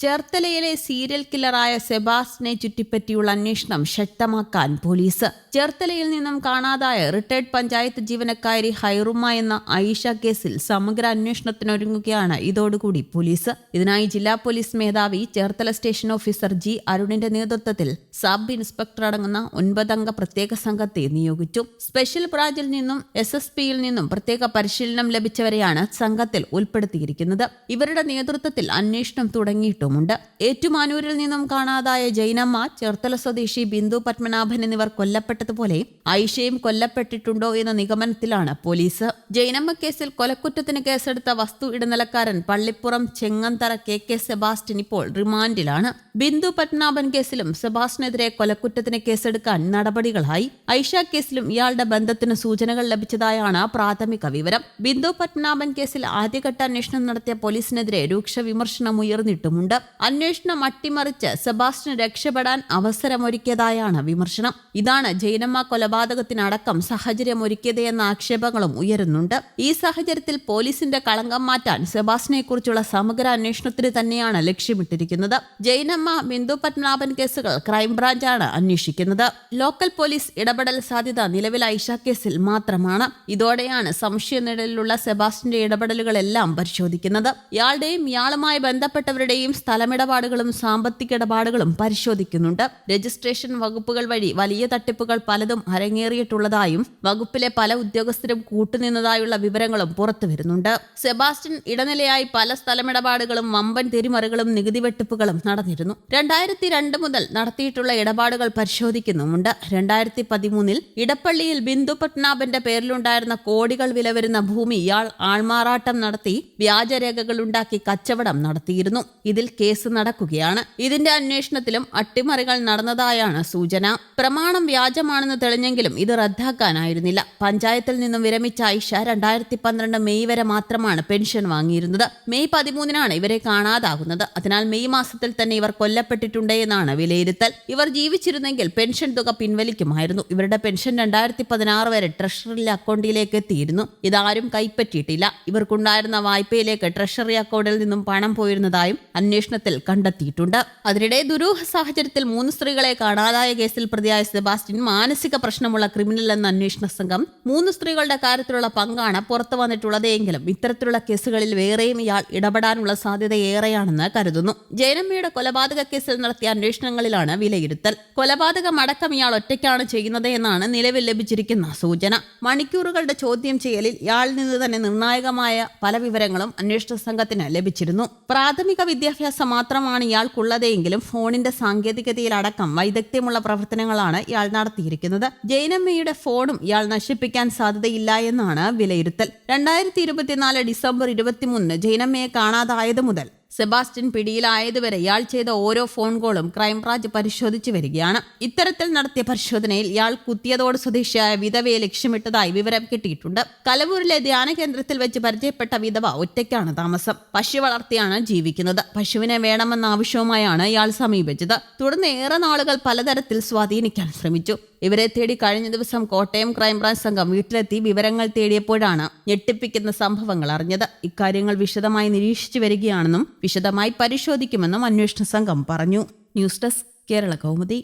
ചേർത്തലയിലെ serial കില്ലറായ സെബാസ്റ്റിനെ ചുറ്റിപ്പറ്റിയുള്ള അന്വേഷണം ശക്തമാക്കാൻ പോലീസ് ചേർത്തലയിൽ നിന്നും കാണാതായ റിട്ടയർഡ് പഞ്ചായത്ത് ജീവനക്കാരി ഹൈറുമ എന്ന ആയിഷ കേസിൽ സമഗ്ര അന്വേഷണത്തിനൊരുങ്ങുകയാണ് ഇതോടുകൂടി പോലീസ്. ഇതിനായി ജില്ലാ പോലീസ് മേധാവി ചേർത്തല സ്റ്റേഷൻ ഓഫീസർ ജി അരുണിന്റെ നേതൃത്വത്തിൽ സബ് ഇൻസ്പെക്ടർ അടങ്ങുന്ന ഒൻപതംഗ പ്രത്യേക സംഘത്തെ നിയോഗിച്ചു. സ്പെഷ്യൽ ബ്രാഞ്ചിൽ നിന്നും എസ് എസ് പിയിൽ നിന്നും പ്രത്യേക പരിശീലനം ലഭിച്ചവരെയാണ് സംഘത്തിൽ ഉൾപ്പെടുത്തിയിരിക്കുന്നത്. ഇവരുടെ നേതൃത്വത്തിൽ അന്വേഷണം തുടങ്ങിയിട്ടുമുണ്ട്. ഏറ്റുമാനൂരിൽ നിന്നും കാണാതായ ജൈനമ്മ ചേർത്തല സ്വദേശി ബിന്ദു പത്മനാഭൻ എന്നിവർ കൊല്ലപ്പെട്ടതുപോലെ ഐഷയും കൊല്ലപ്പെട്ടിട്ടുണ്ടോ എന്ന നിഗമനത്തിലാണ് പോലീസ്. ജൈനമ്മ കേസിൽ കൊലക്കുറ്റത്തിന് കേസെടുത്ത വസ്തു ഇടനിലക്കാരൻ Pallippuram Chengantara K K Sebastian ഇപ്പോൾ റിമാൻഡിലാണ്. ബിന്ദു പത്മനാഭൻ കേസിലും സെബാസ്റ്റിനെതിരെ കൊലക്കുറ്റത്തിന് കേസെടുക്കാൻ നടപടികളായി. ഐഷ കേസിലും ഇയാളുടെ ബന്ധത്തിന് സൂചനകൾ ലഭിച്ചതായാണ് പ്രാഥമിക വിവരം. ബിന്ദു പത്മനാഭൻ കേസിൽ ആദ്യഘട്ട അന്വേഷണം നടത്തിയ പോലീസിനെതിരെ രൂക്ഷ വിമർശനം ഉയർന്നിട്ടുമുണ്ട്. അന്വേഷണം അട്ടിമറിച്ച് സെബാസ്റ്റിന് രക്ഷപ്പെടാൻ അവസരമൊരുക്കിയതായാണ് വിമർശനം. ഇതാണ് ജൈനമ്മ കൊലപാതകത്തിനടക്കം സാഹചര്യമൊരുക്കിയത് എന്ന ആക്ഷേപങ്ങളും ഉയരുന്നുണ്ട്. ഈ സാഹചര്യത്തിൽ പോലീസിന്റെ കളങ്കം മാറ്റാൻ സെബാസ്റ്റിനെക്കുറിച്ചുള്ള സമഗ്ര അന്വേഷണത്തിന് തന്നെയാണ് ലക്ഷ്യമിട്ടിരിക്കുന്നത്. ജൈനമ്മ ബിന്ദു പത്മനാഭൻ കേസുകൾ ക്രൈംബ്രാഞ്ചാണ് അന്വേഷിക്കുന്നത്. ലോക്കൽ പോലീസ് ഇടപെടൽ സാധ്യത നിലവിൽ ഐഷ കേസിൽ മാത്രമാണ്. ഇതോടെയാണ് സംശയനിഴലിലുള്ള സെബാസ്റ്റിന്റെ ഇടപെടലുകളെല്ലാം പരിശോധിക്കുന്നത്. ഇയാളുടെയും ഇയാളുമായി ബന്ധപ്പെട്ടവരുടെയും സ്ഥലമിടപാടുകളും സാമ്പത്തിക ഇടപാടുകളും പരിശോധിക്കുന്നുണ്ട്. രജിസ്ട്രേഷൻ വകുപ്പുകൾ വഴി വലിയ തട്ടിപ്പുകൾ പലതും അരങ്ങേറിയിട്ടുള്ളതായും വകുപ്പിലെ പല ഉദ്യോഗസ്ഥരും കൂട്ടുനിന്നതായുള്ള വിവരങ്ങളും പുറത്തു വരുന്നുണ്ട് സെബാസ്റ്റ്യൻ ഇടനിലയായി പല സ്ഥലമിടപാടുകളും വമ്പൻ തിരിമറികളും നികുതി വെട്ടിപ്പുകളും നടന്നിരുന്നു. രണ്ടായിരത്തി രണ്ട് മുതൽ നടത്തിയിട്ടുള്ള ഇടപാടുകൾ പരിശോധിക്കുന്നുമുണ്ട്. രണ്ടായിരത്തി പതിമൂന്നിൽ ഇടപ്പള്ളിയിൽ ബിന്ദു പട്നാഭന്റെ പേരിലുണ്ടായിരുന്ന കോടികൾ വില വരുന്ന ഭൂമി ഇയാൾ ആൾമാറാട്ടം നടത്തി വ്യാജരേഖകൾ ഉണ്ടാക്കി കച്ചവടം നടത്തിയിരുന്നു. ഇതിൽ കേസ് നടക്കുകയാണ്. ഇതിന്റെ അന്വേഷണത്തിലും അട്ടിമറികൾ നടന്നതായാണ് സൂചന. പ്രമാണം വ്യാജമാണെന്ന് തെളിഞ്ഞെങ്കിലും ഇത് റദ്ദാക്കാനായിരുന്നില്ല. പഞ്ചായത്തിൽ നിന്നും വിരമിച്ച ഐഷ രണ്ടായിരത്തി പന്ത്രണ്ട് മെയ് വരെ മാത്രമാണ് പെൻഷൻ വാങ്ങിയിരുന്നത്. മെയ് പതിമൂന്നിനാണ് ഇവരെ കാണാതാകുന്നത്. അതിനാൽ മെയ് മാസത്തിൽ തന്നെ ഇവർ കൊല്ലപ്പെട്ടിട്ടുണ്ട് എന്നാണ് വിലയിരുത്തൽ. ഇവർ ജീവിച്ചിരുന്നെങ്കിൽ പെൻഷൻ തുക പിൻവലിക്കുമായിരുന്നു. ഇവരുടെ പെൻഷൻ രണ്ടായിരത്തി പതിനാറ് വരെ ട്രഷറി അക്കൗണ്ടിലേക്ക് എത്തിയിരുന്നു. ഇതാരും കൈപ്പറ്റിയിട്ടില്ല. ഇവർക്കുണ്ടായിരുന്ന വായ്പയിലേക്ക് ട്രഷറി അക്കൗണ്ടിൽ നിന്നും പണം പോയിരുന്നതായും അന്വേഷണത്തിൽ കണ്ടെത്തിയിട്ടുണ്ട്. അതിനിടെ ദുരൂഹ സാഹചര്യത്തിൽ മൂന്ന് സ്ത്രീകളെ കാണാതായ കേസിൽ പ്രതിയായ സെബാസ്റ്റ്യൻ മാനസിക പ്രശ്നമുള്ള ക്രിമിനൽ എന്ന അന്വേഷണ സംഘം മൂന്ന് സ്ത്രീകളുടെ കാര്യത്തിലുള്ള പങ്കാണ് പുറത്തു വന്നിട്ടുള്ളതെങ്കിലും ഇത്തരത്തിലുള്ള കേസുകളിൽ വേറെയും ഇയാൾ ഇടപെടാനുള്ള സാധ്യത ഏറെയാണെന്ന് കരുതുന്നു. ജയനമ്മയുടെ കൊലപാതക കേസിൽ നടത്തിയ അന്വേഷണങ്ങളിലാണ് വിലയിരുത്തൽ. കൊലപാതകം അടക്കം ഇയാൾ ഒറ്റയ്ക്കാണ് ചെയ്യുന്നത് എന്നാണ് നിലവിൽ ലഭിച്ചിരിക്കുന്ന സൂചന. മണിക്കൂറുകളുടെ ചോദ്യം ചെയ്യലിൽ ഇയാളിൽ നിന്ന് തന്നെ നിർണായകമായ പല വിവരങ്ങളും അന്വേഷണ സംഘത്തിന് ലഭിച്ചിരുന്നു. പ്രാഥമിക വിദ്യാഭ്യാസം മാത്രമാണ് ഇയാൾക്കുള്ളതെങ്കിലും ഫോണിന്റെ സാങ്കേതികതയിലടക്കം വൈദഗ്ധ്യമുള്ള പ്രവർത്തനങ്ങളാണ് ഇയാൾ നടത്തിയിരിക്കുന്നത് ജൈനമ്മയുടെ ഫോണും ഇയാൾ നശിപ്പിക്കാൻ സാധ്യതയില്ല എന്നാണ് വിലയിരുത്തൽ. രണ്ടായിരത്തി ഇരുപത്തിനാല് ഡിസംബർ ഇരുപത്തിമൂന്നിന് ജൈനമ്മയെ കാണാതായത് മുതൽ സെബാസ്റ്റ്യൻ പിടിയിലായതുവരെ ഇയാൾ ചെയ്ത ഓരോ ഫോൺ കോളും ക്രൈംബ്രാഞ്ച് പരിശോധിച്ചു വരികയാണ്. ഇത്തരത്തിൽ നടത്തിയ പരിശോധനയിൽ ഇയാൾ കുത്തിയതോട് സ്വദേശിയായ വിധവയെ ലക്ഷ്യമിട്ടതായി വിവരം കിട്ടിയിട്ടുണ്ട്. കലവൂരിലെ ധ്യാന കേന്ദ്രത്തിൽ വെച്ച് പരിചയപ്പെട്ട വിധവ ഒറ്റയ്ക്കാണ് താമസം. പശു വളർത്തിയാണ് ജീവിക്കുന്നത്. പശുവിനെ വേണമെന്ന ആവശ്യവുമായാണ് ഇയാൾ സമീപിച്ചത്. തുടർന്ന് ഏറെ നാളുകൾ പലതരത്തിൽ സ്വാധീനിക്കാൻ ശ്രമിച്ചു. ഇവരെ തേടി കഴിഞ്ഞ ദിവസം കോട്ടയം ക്രൈംബ്രാഞ്ച് സംഘം വീട്ടിലെത്തി വിവരങ്ങൾ തേടിയപ്പോഴാണ് ഞെട്ടിപ്പിക്കുന്ന സംഭവങ്ങൾ അറിഞ്ഞത്. ഇക്കാര്യങ്ങൾ വിശദമായി നിരീക്ഷിച്ചു വരികയാണെന്നും വിശദമായി പരിശോധിക്കുമെന്നും അന്വേഷണ സംഘം പറഞ്ഞു. News desk Kerala Kaumudi.